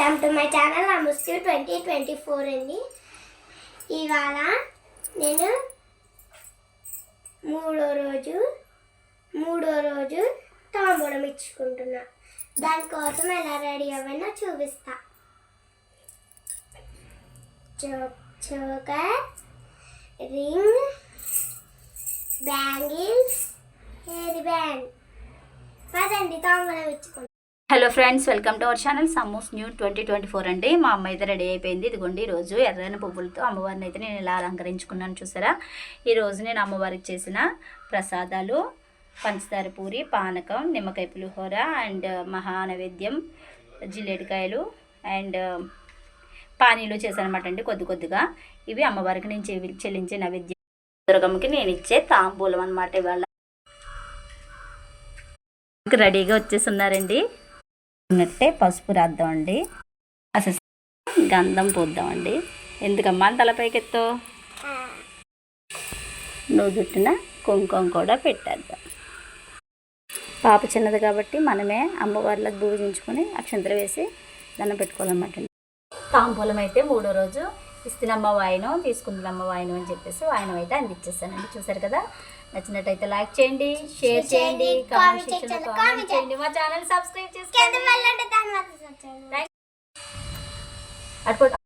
Welcome to my channel. నమస్తే twenty twenty four అండి. ఇవాళ నేను మూడో రోజు మూడో రోజు తాంబూలం ఇచ్చుకుంటున్నా. దానికోసం ఎలా రెడీ అవ్వనో చూపిస్తా. చో- choker ring bangles hair band. పదండి తాంబూలం ఇచ్చుకుంటాం hello friends welcome to our channel సమ్మూస్ new twenty twenty four అండి. మా అమ్మ అయితే రెడీ అయిపోయింది. ఇదిగోండి ఈరోజు ఎర్రని పువ్వులతో అమ్మవారిని అయితే నేను ఇలా అలంకరించుకున్నాను చూసారా? ఈరోజు నేను అమ్మవారికి చేసిన ప్రసాదాలు పంచదార పూరి పానకం నిమ్మకాయ పులిహోర అండ్ మహా నైవేద్యం జిల్లేడికాయలు అండ్ పానీలు చేశానమాట అండి కొద్ది కొద్దిగా. ఇవి అమ్మవారికి నేను చె చెల్లించే నైవేద్యం. దుర్గమ్మకి నేను ఇచ్చే తాంబూలం అనమాట ఇవాళ. రెడీగా వచ్చేసి ఉన్నారండి ఉన్నట్టే పసుపు రాద్దామండి. అసలు గంధం పోద్దామండి. ఎందుకమ్మా తలపైకెత్తో నువ్వు చుట్టిన కుంకుమ కూడా పెట్టేద్దాం. పాప చిన్నది కాబట్టి మనమే అమ్మవార్లకు పూజించుకొని అక్షంతలు వేసి దండం పెట్టుకోవాలన్నమాట తాంబూలం అయితే మూడో రోజు ఇస్తున్నమ్మ వాయనం తీసుకుంటున్నమ్మ వాయనం అని చెప్పేసి వాయనం అయితే అందించేస్తానండి. చూసారు కదా? నచ్చినట్టయితే లైక్ చేయండి షేర్ చేయండి కామెంట్ సెక్షన్లో కామెంట్ చేయండి. మా ఛానల్ సబ్స్క్రైబ్ చేసుకోండి. అటు